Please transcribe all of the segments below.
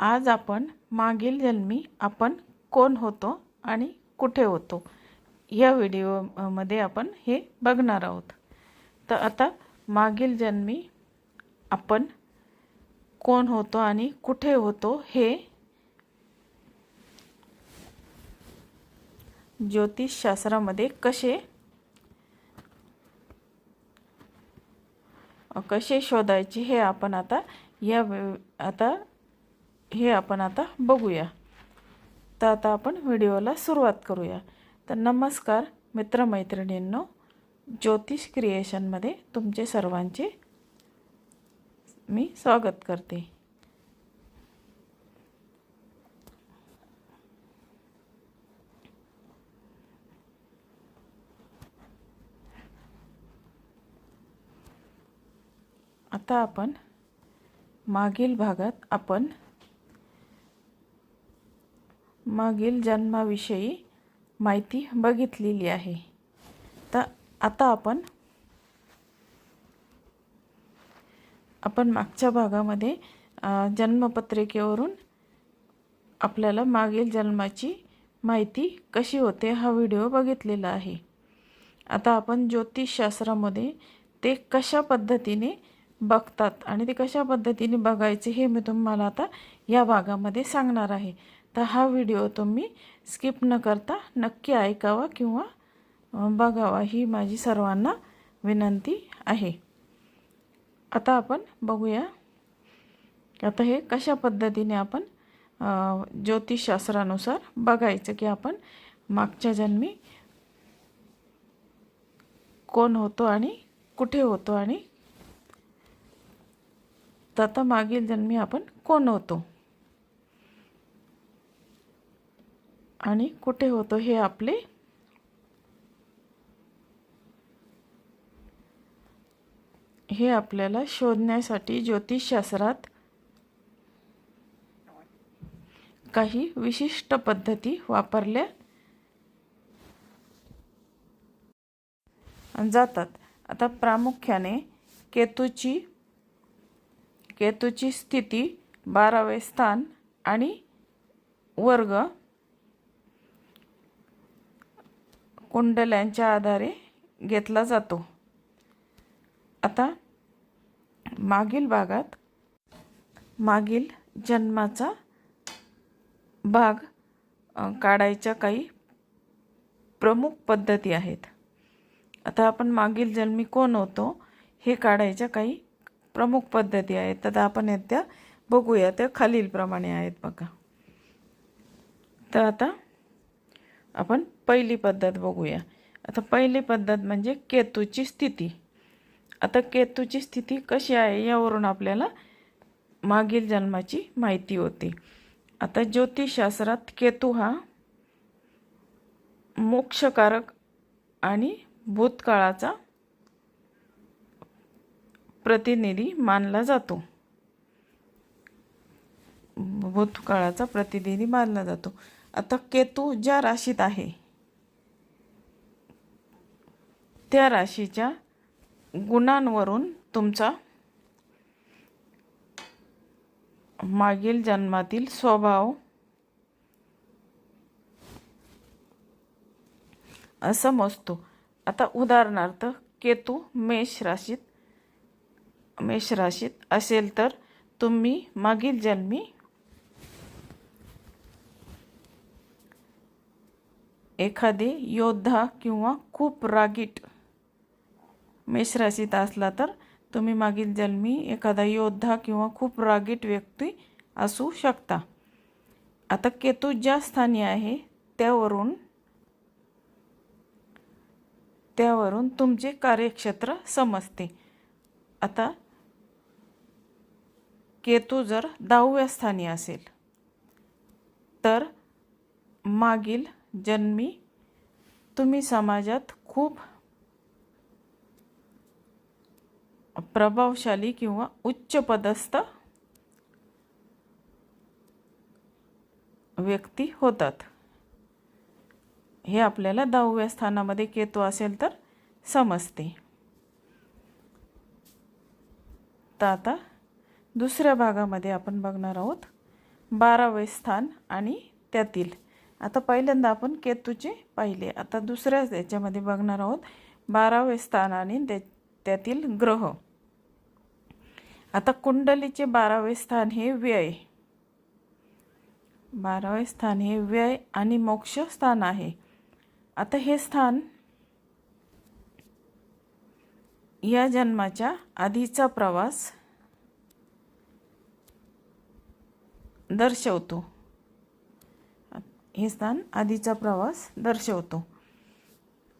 आज आपण मागील जन्मी आपण कोण होतो आणि कुठे होतो? या व्हिडिओमध्ये आपण हे बघणार आहोत. तर आता मागील जन्मी आपण कोण होतो आणि कुठे होतो हे ज्योतिषशास्त्रामध्ये कसे कसे शोधायचे हे आपण आता या आता हे आपण आता बघूया. तर आता आपण व्हिडिओला सुरुवात करूया. तर नमस्कार मित्रमैत्रिणींनो ज्योतिष क्रिएशनमध्ये तुमचे सर्वांचे मी स्वागत करते. आता आपण मागील भागात आपण मागील जन्माविषयी माहिती बघितलेली आहे. तर आता आपण आपण मागच्या भागामध्ये जन्मपत्रिकेवरून आपल्याला मागील जन्माची माहिती कशी होते हा व्हिडिओ बघितलेला आहे. आता आपण ज्योतिषशास्त्रामध्ये ते कशा पद्धतीने बघतात आणि ते कशा पद्धतीने बघायचे हे मी तुम्हाला आता या भागामध्ये सांगणार आहे. तर हा व्हिडिओ तुम्ही स्किप न करता नक्की ऐकावा किंवा बघावा ही माझी सर्वांना विनंती आहे. आता आपण बघूया. आता हे कशा पद्धतीने आपण ज्योतिषशास्त्रानुसार बघायचं की आपण मागच्या जन्मी कोण होतो आणि कुठे होतो आणि तर आता मागील जन्मी आपण कोण होतो? आणि कुठे होतो हे आपले हे आपल्याला शोधण्यासाठी ज्योतिषशास्त्रात काही विशिष्ट पद्धती वापरल्या जातात. आता प्रामुख्याने केतूची केतूची स्थिती बारावे स्थान आणि वर्ग कुंडल्यांच्या आधारे घेतला जातो. आता मागील भागात मागील जन्माचा भाग काढायच्या काही प्रमुख पद्धती आहेत. आता आपण मागील जन्मी कोण होतो हे काढायच्या काही प्रमुख पद्धती आहेत. तर आपण येत्या बघूया. त्या खालीलप्रमाणे आहेत बघा. तर आता आपण पहिली पद्धत बघूया. आता पहिली पद्धत म्हणजे केतूची स्थिती. आता केतूची स्थिती कशी आहे यावरून आपल्याला मागील जन्माची माहिती होती. आता ज्योतिषशास्त्रात केतू हा मोक्षकारक आणि भूतकाळाचा प्रतिनिधी मानला जातो. भूतकाळाचा प्रतिनिधी मानला जातो. आता केतू ज्या राशीत आहे त्या राशीच्या गुणांवरून तुमचा मागील जन्मातील स्वभाव समजतो आता उदाहरणार्थ केतू मेष राशीत मेष राशीत असेल तर तुम्ही मागील जन्मी एखादे योद्धा किंवा खूप रागीट मेष राशीत असला तर तुम्ही मागील जन्मी एखादा योद्धा किंवा खूप रागीट व्यक्ती असू शकता. आता केतू ज्या स्थानी आहे त्यावरून त्यावरून तुमचे कार्यक्षेत्र समजते. आता केतू जर दहाव्या स्थानी असेल तर मागील जन्मी तुम्ही समाजात खूप प्रभावशाली किंवा उच्च पदस्थ व्यक्ती होतात. हे आपल्याला दहाव्या स्थानामध्ये केतू असेल तर समजते. तर आता दुसऱ्या भागामध्ये आपण बघणार आहोत बारावे स्थान आणि त्यातील आता पहिल्यांदा आपण केतूचे पाहिले. आता दुसऱ्याच याच्यामध्ये बघणार आहोत. बारावे स्थान आणि ते त्यातील ग्रह. आता कुंडलीचे बारावे स्थान हे व्यय. बारावे स्थान हे व्यय आणि मोक्ष स्थान आहे. आता हे स्थान या जन्माच्या आधीचा प्रवास दर्शवतो. हे स्थान आधीचा प्रवास दर्शवतो.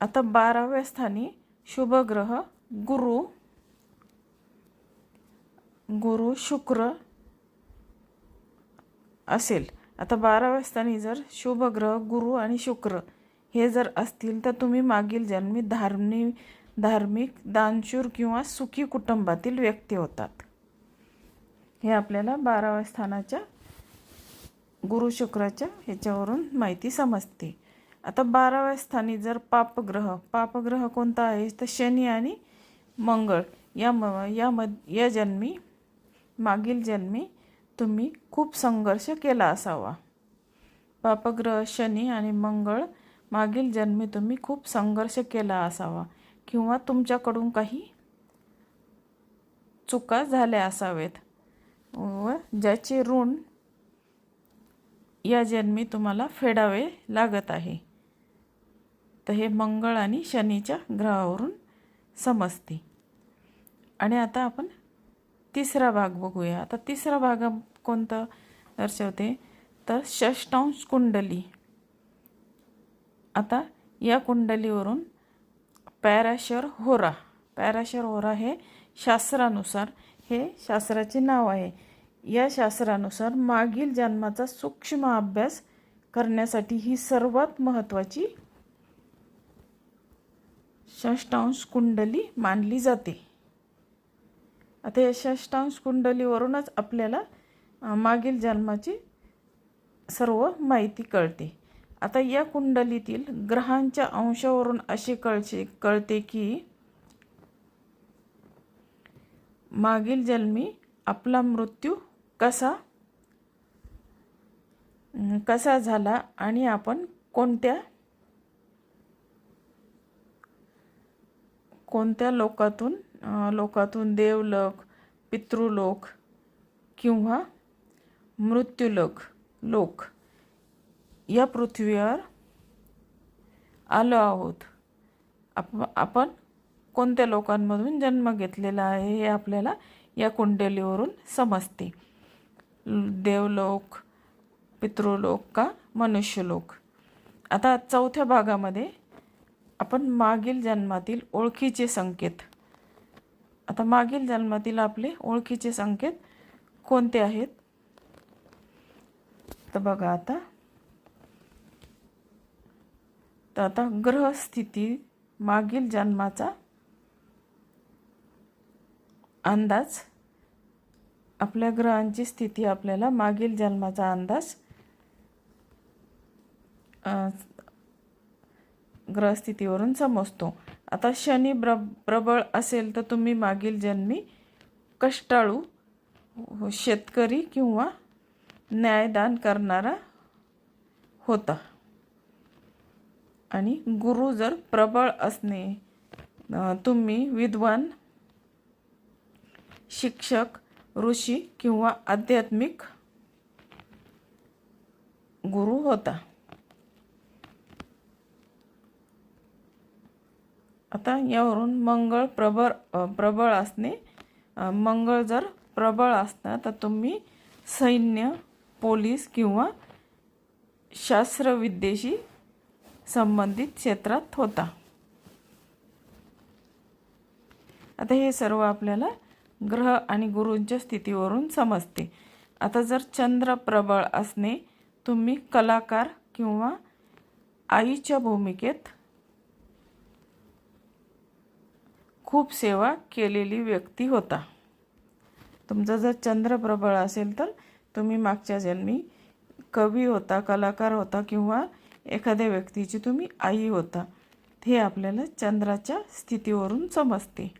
आता बाराव्या स्थानी शुभग्रह गुरु गुरु शुक्र असेल. आता बाराव्या स्थानी जर शुभग्रह गुरु आणि शुक्र हे जर असतील तर तुम्ही मागील जन्मी धार्मिक धार्मिक दानशूर किंवा सुखी कुटुंबातील व्यक्ती होतात. हे आपल्याला बाराव्या स्थानाच्या गुरु शुक्राच्या ह्याच्यावरून माहिती समजते. आता बाराव्या स्थानी जर पापग्रह पापग्रह कोणता आहे? तर शनी आणि मंगळ. या म या मध या जन्मी मागील जन्मी तुम्ही खूप संघर्ष केला असावा. पापग्रह शनी आणि मंगळ मागील जन्मी तुम्ही खूप संघर्ष केला असावा. किंवा तुमच्याकडून काही चुका झाल्या असावेत. व ज्याचे ऋण या जन्मी तुम्हाला फेडावे लागत आहे. तर हे मंगळ आणि शनीच्या ग्रहावरून समजते. आणि आता आपण तिसरा भाग बघूया. आता तिसरा भाग कोणता दर्शवते? तर षष्टांश कुंडली. आता या कुंडलीवरून पॅराशर होरा. पॅराशर होरा हे शास्त्रानुसार हे शास्त्राचे नाव आहे. या शास्त्रानुसार मागील जन्माचा सूक्ष्म अभ्यास करण्यासाठी ही सर्वात महत्त्वाची षष्टांश कुंडली मानली जाते. आता या षष्टांश कुंडलीवरूनच आपल्याला मागील जन्माची सर्व माहिती कळते. आता या कुंडलीतील ग्रहांच्या अंशावरून असे कळचे कळते की मागील जन्मी आपला मृत्यू कसा? कसा झाला आणि आपण कोणत्या कोणत्या लोकातून लोकातून देवलोक पितृलोक किंवा मृत्यूलोक लोक या पृथ्वीवर आलो आहोत? आप आपण कोणत्या लोकांमधून जन्म घेतलेला आहे हे आपल्याला या कुंडलीवरून समजते. देवलोक पितृलोक का मनुष्यलोक? आता चौथ्या भागामध्ये आपण मागील जन्मातील ओळखीचे संकेत. आता मागील जन्मातील आपले ओळखीचे संकेत कोणते आहेत? तर बघा आता. तर आता ग्रहस्थिती मागील जन्माचा अंदाज आपल्या ग्रहांची स्थिती आपल्याला मागील जन्माचा अंदाज ग्रहस्थितीवरून समजतो. आता शनी ब्र प्रबळ असेल तर तुम्ही मागील जन्मी कष्टाळू शेतकरी किंवा न्यायदान करणारा होता. आणि गुरु जर प्रबळ असणे तुम्ही विद्वान शिक्षक ऋषी किंवा आध्यात्मिक गुरु होता. आता यावरून मंगळ प्रबळ प्रबळ असणे मंगळ जर प्रबळ असता तर तुम्ही सैन्य पोलीस किंवा शास्त्रविद्येशी संबंधित क्षेत्रात होता. आता हे सर्व आपल्याला ग्रह आणि गुरूंच्या स्थितीवरून समजते. आता जर चंद्र प्रबळ असणे तुम्ही कलाकार किंवा आईच्या भूमिकेत खूप सेवा केलेली व्यक्ती होता. तुमचा जर चंद्र प्रबळ असेल तर तुम्ही मागच्या जन्मी कवी होता कलाकार होता किंवा एखाद्या व्यक्तीची तुम्ही आई होता. हे आपल्याला चंद्राच्या स्थितीवरून समजते.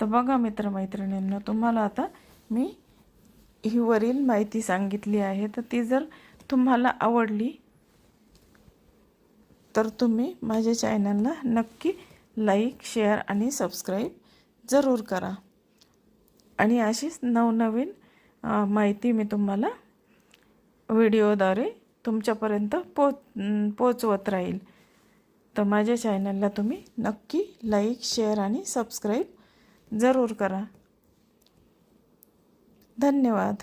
तर बघा मित्रमैत्रिणींना तुम्हाला आता मी ही वरील माहिती सांगितली आहे. तर ती जर तुम्हाला आवडली तर तुम्ही माझ्या चॅनलला नक्की लाईक शेअर आणि सबस्क्राईब जरूर करा. आणि अशीच नवनवीन माहिती मी तुम्हाला व्हिडिओद्वारे तुमच्यापर्यंत पोच पोचवत राहील. तर माझ्या चॅनलला तुम्ही नक्की लाईक शेअर आणि सबस्क्राईब जरूर करा. धन्यवाद.